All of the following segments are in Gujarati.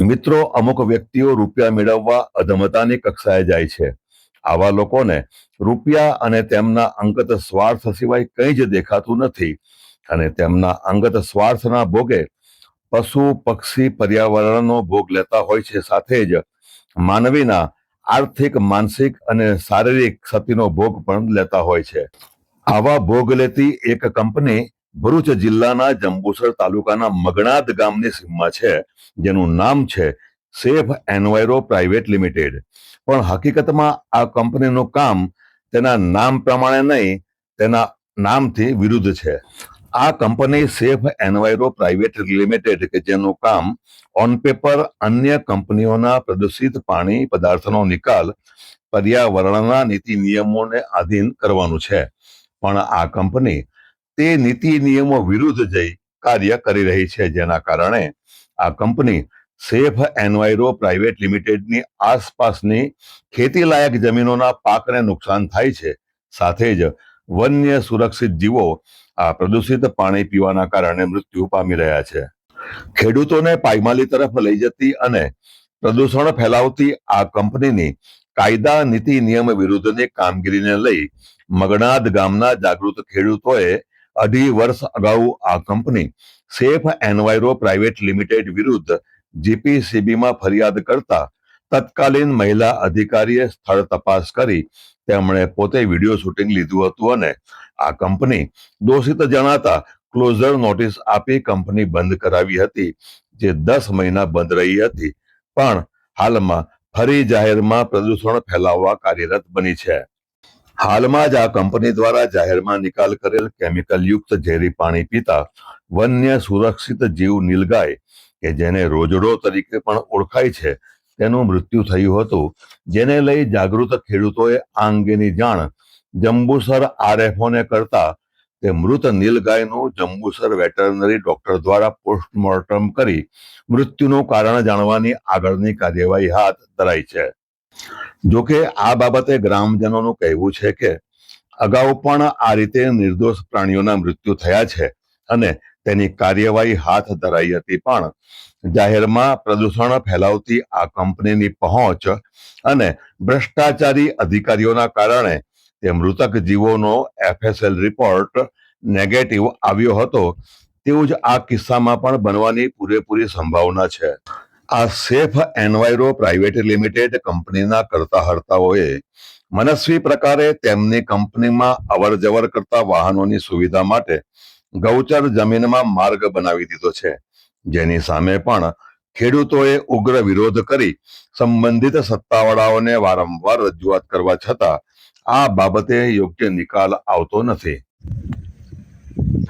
મિત્રો, અમુક વ્યક્તિઓ રૂપિયા મેળવવા અધમતાની કક્ષાએ જાય છે. આવા લોકોને રૂપિયા અને તેમના અંગત સ્વાર્થ સિવાય કંઈ જ દેખાતું નથી અને તેમના અંગત સ્વાર્થના ભોગે પશુ, પક્ષી પર્યાવરણનો ભોગ લેતા હોય છે. સાથે જ માનવીના આર્થિક, માનસિક અને શારીરિક ક્ષતિનો ભોગ પણ લેતા હોય છે. આવા ભોગ લેતી એક કંપની ભરૂચ જિલ્લાના જંબુસર તાલુકાના મગણાદ ગામની સીમમાં છે. જેનું નામ છે સેફ એન્વાયરો પ્રાઇવેટ લિમિટેડ. પણ હકીકતમાં આ કંપનીનું કામ તેના નામ પ્રમાણે નહીં, તેના નામથી વિરુદ્ધ છે. આ company safe enviro private limited કે જેનું કામ ઓન પેપર અન્ય કંપનીઓના પ્રદૂષિત પાણી પદાર્થનો નિકાલ, પર્યાવરણના નીતિ નિયમોને આધીન કરવાનું છે. પણ આ કંપની તે નીતિ નિયમો વિરુદ્ધ જઈ કાર્ય કરી રહી છે, જેના કારણે આ કંપની સેફ એન્વાયરો પ્રાઇવેટ લિમિટેડની આસપાસની ખેતીલાયક જમીનોના પાકને નુકસાન થાય છે. સાથે જ વન્ય સુરક્ષિત જીવો આ પ્રદૂષિત પાણી પીવાના કારણે મૃત્યુ પામી રહ્યા છે. ખેડૂતોને પાયમાલી તરફ લઈ જતી અને પ્રદૂષણ ફેલાવતી આ કંપનીની કાયદા નીતિ નિયમ વિરુદ્ધની કામગીરીને લઈ મગનાદ ગામના જાગૃત ખેડૂતોએ અઢી વર્ષ અગાઉ આ company safe enviro private limited વિરુદ્ધ જીપીસીબીમાં ફરિયાદ કરતા તત્કાલીન મહિલા અધિકારીએ સ્થળ તપાસ કરી તેમણે પોતે વીડિયો શૂટિંગ લીધું હતું અને આ કંપની દોષિત જણાતા ક્લોઝર નોટિસ આપી કંપની બંધ કરાવી હતી, જે દસ મહિના બંધ રહી હતી. પણ હાલમાં ફરી જાહેરમાં પ્રદૂષણ ફેલાવવા કાર્યરત બની છે. હાલમાં જ આ કંપની દ્વારા જાહેરમાં નિકાલ કરેલ કેમિકલ યુક્ત ઝેરી પાણી પીતા વન્ય સુરક્ષિત જીવ નીલગાય, કે જેને રોજડો તરીકે પણ ઓળખાય છે, તેનું મૃત્યુ થયું હતું. જેને લઈ જાગૃત ખેડૂતોએ આ અંગેની જાણ જંબુસર આરએફઓને કરતા તે મૃત નીલગાયનું જંબુસર વેટરનરી ડોક્ટર દ્વારા પોસ્ટમોર્ટમ કરી મૃત્યુનું કારણ જાણવાની આગળની કાર્યવાહી હાથ ધરાઈ છે. જોકે આ બાબતે ગ્રામજનોનું કહેવું છે કે અગાઉ પણ આ રીતે નિર્દોષ પ્રાણીઓના મૃત્યુ થયા છે અને તેની કાર્યવાહી હાથ ધરાઈ હતી પણ જાહેરમાં પ્રદૂષણ ફેલાવતી આ કંપનીની પહોંચ અને ભ્રષ્ટાચારી અધિકારીઓના કારણે તે મૃતક જીવોનો એફએસએલ રિપોર્ટ નેગેટિવ આવ્યો હતો તેવું જ આ કિસ્સામાં પણ બનવાની પૂરેપૂરી સંભાવના છે. આ સેફ એન્વાયરો પ્રાઇવેટ લિમિટેડ કંપનીના કરતા હર્તાઓએ મનસ્વી પ્રકારે તેમની કંપનીમાં અવર જવર કરતા વાહનોની સુવિધા માટે ગૌચર જમીનમાં માર્ગ બનાવી દીધો છે. જેની સામે પણ ખેડૂતોએ ઉગ્ર વિરોધ કરી સંબંધિત સત્તાવાળાઓને વારંવાર રજૂઆત કરવા છતાં આ બાબતે યોગ્ય નિકાલ આવતો નથી.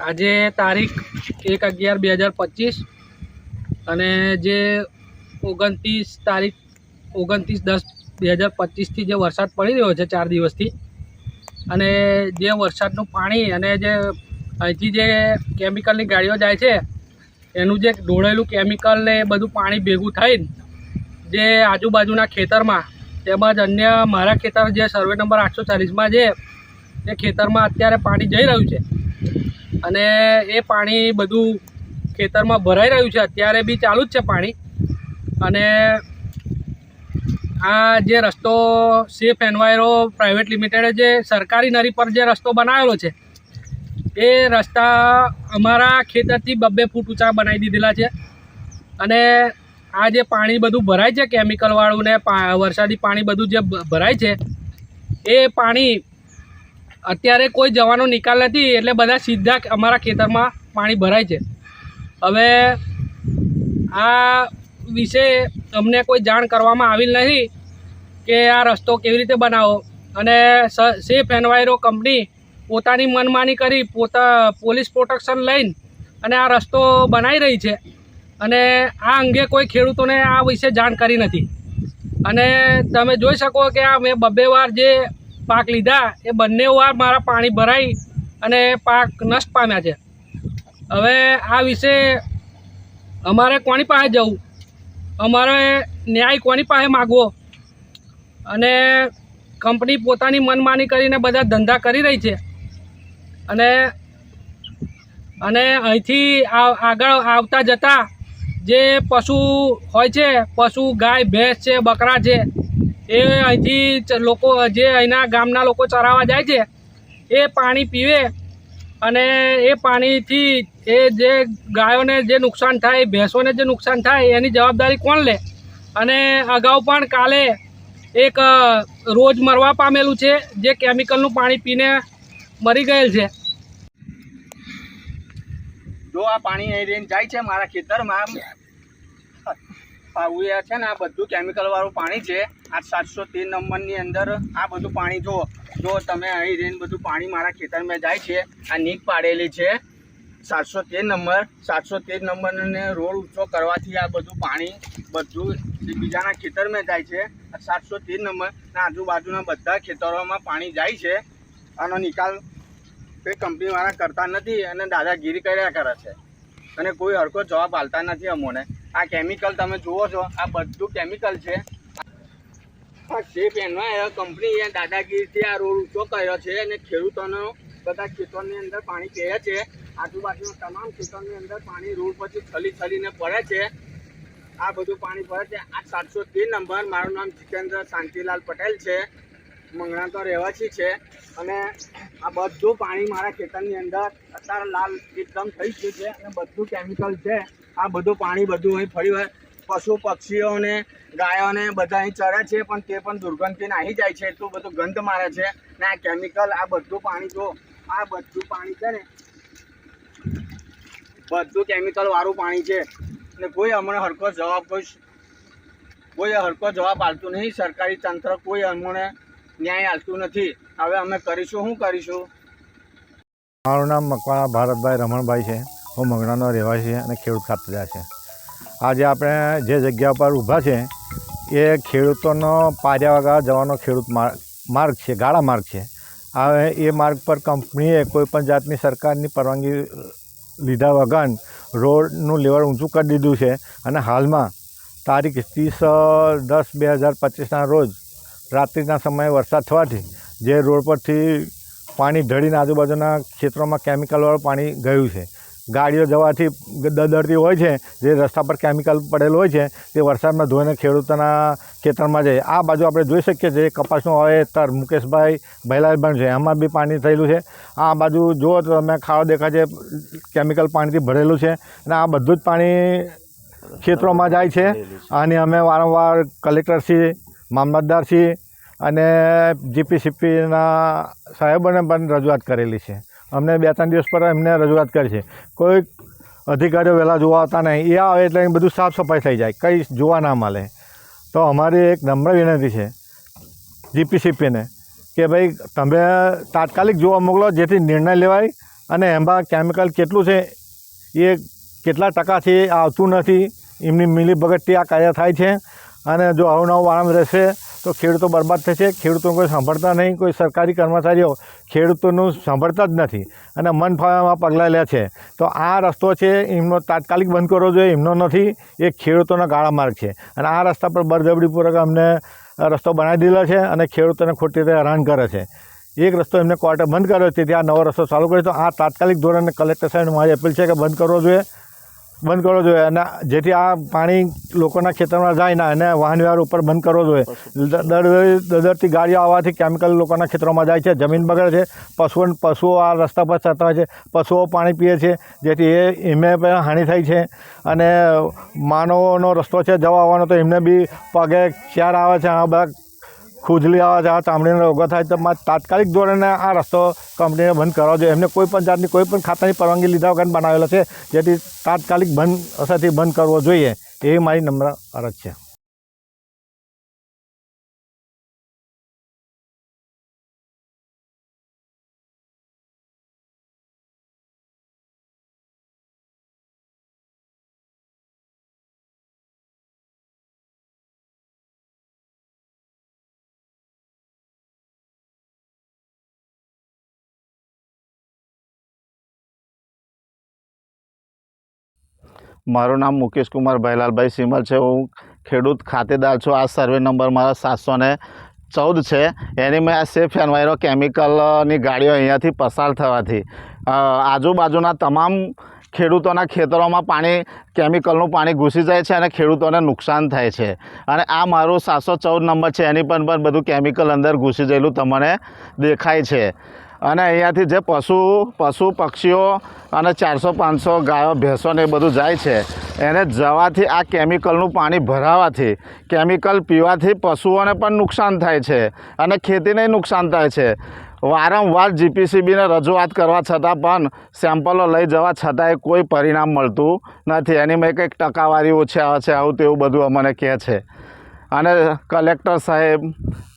આજે તારીખ એક અગિયાર બે હજાર પચીસ અને જે ઓગણત્રીસ તારીખ, ઓગણત્રીસ દસ બે હજાર પચીસથી જે વરસાદ પડી રહ્યો છે ચાર દિવસથી, અને જે વરસાદનું પાણી અને જે અહીંથી જે કેમિકલની ગાડીઓ જાય છે, એનું જે ઢોળેલું કેમિકલ ને બધું પાણી ભેગું થઈને, જે આજુબાજુના ખેતરમાં તેમજ અન્ય મારા ખેતર જે સર્વે નંબર આઠસો ચાલીસમાં છે, એ ખેતરમાં અત્યારે પાણી જઈ રહ્યું છે. અને એ પાણી બધું ખેતરમાં ભરાઈ રહ્યું છે, અત્યારે બી ચાલુ જ છે પાણી. અને આ જે રસ્તો સેફ એન્વાયરો પ્રાઇવેટ લિમિટેડે જે સરકારી નરી પર જે રસ્તો બનાવેલો છે, એ રસ્તા અમારા ખેતરથી બબ્બે ફૂટ ઊંચા બનાવી દીધેલા છે. અને આ જે પાણી બધું ભરાય છે કેમિકલવાળું ને વરસાદી પાણી બધું જે ભરાય છે, એ પાણી અત્યારે કોઈ જવાનો નિકાલ નથી એટલે બધા સીધા અમારા ખેતરમાં પાણી ભરાય છે. હવે આ વિશે અમને કોઈ જાણ કરવામાં આવેલ નથી કે આ રસ્તો કેવી રીતે બનાવો. અને સેફ એન્વાયરો કંપની પોતાની મનમાની કરી પોતા, પોલીસ પ્રોટેક્શન લઈને અને આ રસ્તો બનાવી રહી છે. અને આ અંગે કોઈ ખેડૂતોને આ વિશે જાણ કરી નથી. અને તમે જોઈ શકો કે આ મેં બબ્બે વાર જે પાક લીધા એ બંને વાર મારા પાણી ભરાઈ અને પાક નષ્ટ પામ્યા છે. હવે આ વિશે અમારે કોની પાસે જવું? અમારે ન્યાય કોની પાસે માગવો? અને કંપની પોતાની મનમાની કરીને બધા ધંધા કરી રહી છે. અને અને અહીંથી આગળ આવતા જતાં જે પશુ હોય છે, પશુ, ગાય, ભેંસ છે, બકરા છે, એ અહીંથી લોકો, જે અહીંના ગામના લોકો ચરાવવા જાય છે, એ પાણી પીવે અને એ પાણીથી એ જે ગાયોને જે નુકસાન થાય ભેંસોને જે નુકસાન થાય, એની જવાબદારી કોણ લે? અને અગાઉ પણ કાલે એક રોજ મરવા પામેલું છે, જે કેમિકલનું પાણી પીને મરી ગયેલ છે. જો આ પાણી અહીં રહીને જાય છે મારા ખેતરમાં આવું છે ને આ બધું કેમિકલવાળું પાણી છે, આ સાતસો તેર નંબરની અંદર આ બધું પાણી જો જો તમે અહીં રહીને બધું પાણી મારા ખેતરમાં જાય છે, આ નીક પાડેલી છે. સાતસો તેર નંબર, સાતસો તેર નંબરને રોડ ઊંચો કરવાથી આ બધું પાણી બધું બીજાના ખેતરમાં જાય છે. સાતસો તેર નંબર ના આજુબાજુના બધા ખેતરોમાં પાણી જાય છે. આનો નિકાલ કોઈ કંપનીવાળા કરતા નથી અને દાદાગીરી કર્યા કરે છે. અને કોઈ હરકો જવાબ આપતા નથી અમોને. આ કેમિકલ તમે જુઓ છો, આ બધું કેમિકલ છે. આ શેપ પેનમાં કંપની દાદાગીરીથી આ રોડ ઊંચો કર્યો છે અને ખેડૂતોનો બધા ખેતરની અંદર પાણી પીએ છે. આજુબાજુના તમામ ખેતરની અંદર પાણી રોડ પછી છલી છલીને પડે છે. આ બધું પાણી પડે છે. આ સાતસો તેર નંબર, મારું નામ જીતેન્દ્ર શાંતિલાલ પટેલ છે. મંગળા તો રહેવાસી છે. અને આ બધું પાણી મારા ખેતરની અંદર અત્યારે લાલ એકદમ થઈ ગયું છે અને બધું કેમિકલ છે. આ બધું પાણી બધું અહીં ફરી પશુ પક્ષીઓને, ગાયોને બધા અહીં ચરે છે, પણ તે પણ દુર્ગંધથી નાહી જાય છે. એટલું બધું ગંધ મારે છે. ને આ કેમિકલ આ બધું પાણી જો, આ બધું પાણી છે ને બધું કેમિકલ વાળું પાણી છે. ને કોઈ અમને હરકો જવાબ કોઈ કોઈ હરકો જવાબ આપતું નહીં. સરકારી તંત્ર કોઈ અમને ન્યાય આપતું નથી. હવે અમે કરીશું શું કરીશું? મારું નામ મકવાણા ભારતભાઈ રમણભાઈ છે. હું મંગળાનો રહેવાસી અને ખેડૂત ખાતેદાર છે. આજે આપણે જે જગ્યા પર ઊભા છે, એ ખેડૂતોનો પાર્યા વગર જવાનો ખેડૂત માર્ગ છે, ગાળા માર્ગ છે. હવે એ માર્ગ પર કંપનીએ કોઈપણ જાતની સરકારની પરવાનગી લીધા વગર રોડનું લેવલ ઊંચું કરી દીધું છે અને હાલમાં તારીખ ત્રીસ દસ બે હજાર પચીસના રોજ રાત્રિના સમયે વરસાદ થવાથી જે રોડ પરથી પાણી ઢળીને આજુબાજુના ખેતરોમાં કેમિકલવાળું પાણી ગયું છે. ગાડીઓ જવાથી દદરતી હોય છે, જે રસ્તા પર કેમિકલ પડેલું હોય છે, તે વરસાદમાં ધોઈને ખેડૂતોના ખેતરમાં જાય. આ બાજુ આપણે જોઈ શકીએ છીએ, કપાસનું વાવેતર મુકેશભાઈ ભૈલાલબન છે. એમાં બી પાણી થયેલું છે. આ બાજુ જુઓ તો તમે, ખાડો દેખાય છે કેમિકલ પાણીથી ભરેલું છે અને આ બધું જ પાણી ખેતરોમાં જાય છે. અને અમે વારંવાર કલેક્ટરશ્રી મામલતદારશ્રી અને જીપીસીપીના સાહેબોને પણ રજૂઆત કરેલી છે. અમને બે ત્રણ દિવસ પર એમને રજૂઆત કરી છે. કોઈ અધિકારીઓ વહેલા જોવા આવતા નહીં. એ આવે એટલે બધું સાફ સફાઈ થઈ જાય. કંઈ જોવા ના મળે. તો અમારી એક નમ્ર વિનંતી છે જીપીસીપીને કે ભાઈ, તમે તાત્કાલિક જોવા મોકલો, જેથી નિર્ણય લેવાય અને એમાં કેમિકલ કેટલું છે, એ કેટલા ટકાથી આવતું નથી, એમની મિલીભગતથી આ કાર્ય થાય છે અને જો આવું આરામ રહેશે તો ખેડૂતો બરબાદ થશે ખેડૂતો કોઈ સાંભળતા નહીં, કોઈ સરકારી કર્મચારીઓ ખેડૂતોનું સાંભળતા જ નથી અને મન ફાળામાં પગલાં લે છે. તો આ રસ્તો છે, એમનો તાત્કાલિક બંધ કરવો જોઈએ, એમનો નથી, એ ખેડૂતોનો ગાળા માર્ગ છે. અને આ રસ્તા પર બરજબડીપૂર્વક અમને રસ્તો બનાવી દીધો છે અને ખેડૂતોને ખોટી રીતે હેરાન કરે છે. એક રસ્તો એમને કોર્ટે બંધ કર્યો છે ત્યાં નવો રસ્તો ચાલુ કર્યો. તો આ તાત્કાલિક ધોરણે કલેક્ટર સાહેબને મારી અપીલ છે કે બંધ કરવો જોઈએ. બંધ કરવો જોઈએ અને જેથી આ પાણી લોકોના ખેતરમાં જાય ના અને વાહન વ્યવહાર ઉપર બંધ કરવો જોઈએ. દર દરથી ગાડીઓ આવવાથી કેમિકલ લોકોના ખેતરોમાં જાય છે, જમીન બગડે છે, પશુઓ પશુઓ આ રસ્તા પર ચડતા હોય છે, પશુઓ પાણી પીએ છે, જેથી એ એમને પણ હાનિ થાય છે અને માનવોનો રસ્તો છે, જવા આવવાનો તો એમને બી પગે ચાર આવે છે, આ બધા ખુજલી આવવા જવા ચામડીનો રોગો થાય તો તાત્કાલિક ધોરણે આ રસ્તો કંપનીને બંધ કરવા જોઈએ એમને કોઈ પણ જાતની કોઈ પણ ખાતાની પરવાનગી લીધા વગર બનાવેલો છે. જેથી તાત્કાલિક બંધ અસરથી બંધ કરવો જોઈએ. એવી મારી નમ્ર અરજ છે. મારું નામ મુકેશ કુમાર ભૈલાલભાઈ સિમલ છે. હું ખેડૂત ખાતેદાર છું. આ સર્વે નંબર મારા સાતસો ને ચૌદ છે. એની મેં આ સેફ એન્વાયરો કેમિકલની ગાડીઓ અહીંયાથી પસાર થવાથી. આજુબાજુના તમામ ખેડૂતોના ખેતરોમાં પાણી, કેમિકલનું પાણી ઘૂસી જાય છે અને ખેડૂતોને નુકસાન થાય છે. અને આ મારું સાતસો ચૌદ નંબર છે. એની પણ પણ બધું કેમિકલ અંદર ઘૂસી ગયેલું તમને દેખાય છે. અને અહીંયાથી જે પશુ પશુ પક્ષીઓ અને ચારસો, પાંચસો ગાયો, ભેંસો ને એ બધું જાય છે, એને જવાથી આ કેમિકલનું પાણી ભરાવાથી કેમિકલ પીવાથી પશુઓને પણ નુકસાન થાય છે અને ખેતીને નુકસાન થાય છે. વારંવાર જીપીસીબીને રજૂઆત કરવા છતાં પણ સેમ્પલો લઈ જવા છતાંય કોઈ પરિણામ મળતું નથી. એની મેં કંઈક ટકાવારી ઓછી આવે છે, આવું તેવું બધું અમને કહે છે. અને કલેક્ટર સાહેબ,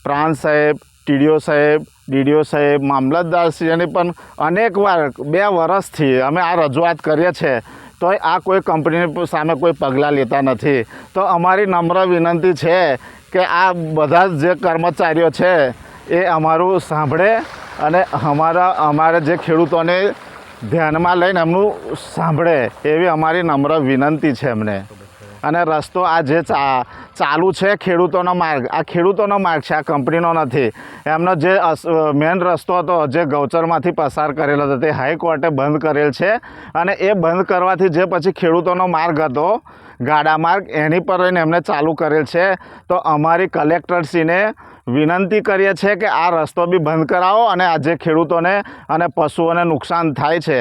પ્રાંત સાહેબ ટીડીઓ સાહેબ, ડીડીઓ સાહેબ મામલતદારશ્રીને પણ અનેકવાર બે વર્ષથી અમે આ રજૂઆત કરીએ છીએ. તોય આ કોઈ કંપનીની સામે કોઈ પગલાં લેતા નથી. તો અમારી નમ્ર વિનંતી છે કે આ બધા જે કર્મચારીઓ છે એ અમારું સાંભળે અને અમારા અમારા જે ખેડૂતોને ધ્યાનમાં લઈને એમનું સાંભળે એવી અમારી નમ્ર વિનંતી છે એમને. અને રસ્તો આ જે ચાલુ છે, ખેડૂતોનો માર્ગ. આ ખેડૂતોનો માર્ગ છે, આ કંપનીનો નથી. એમનો જે મેન રસ્તો હતો, જે ગૌચરમાંથી પસાર કરેલો હતો, તે હાઈકોર્ટે બંધ કરેલ છે. અને એ બંધ કરવાથી જે પછી ખેડૂતોનો માર્ગ હતો, ગાડા માર્ગ, એની પર રહીને એમને ચાલુ કરેલ છે. તો અમારી કલેક્ટરશ્રીને વિનંતી કરીએ છીએ કે આ રસ્તો બી બંધ કરાવો અને આ જે ખેડૂતોને અને પશુઓને નુકસાન થાય છે,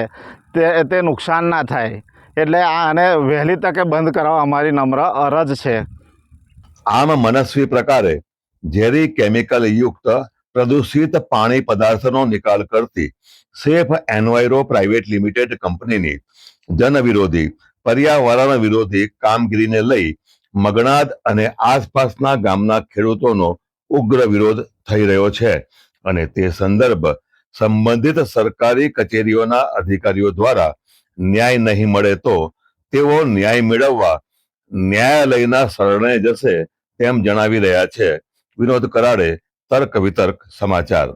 તે તે નુકસાન ના થાય. એટલે આને વહેલી તકે બંધ કરાવવા અમારી નમ્ર અરજ છે. આમ મનસ્વી પ્રકારે ઝેરી કેમિકલ યુક્ત પ્રદૂષિત પાણી પદાર્થનો નિકાલ કરતી સેફ એન્વાયરો પ્રાઇવેટ લિમિટેડ કંપનીની જનવિરોધી, પર્યાવરણ વિરોધી કામગીરીને લઈ મગણાદ અને આસપાસના ગામના ખેડૂતોનો ઉગ્ર વિરોધ થઈ રહ્યો છે અને તે સંદર્ભ સંબંધિત સરકારી કચેરીઓના અધિકારીઓ દ્વારા ન્યાય નહીં મળે તો તેઓ ન્યાય મેળવવા ન્યાયાલયના શરણે જશે તેમ જણાવી રહ્યા છે. વિનોદ કરાડે તર્ક વિતર્ક સમાચાર.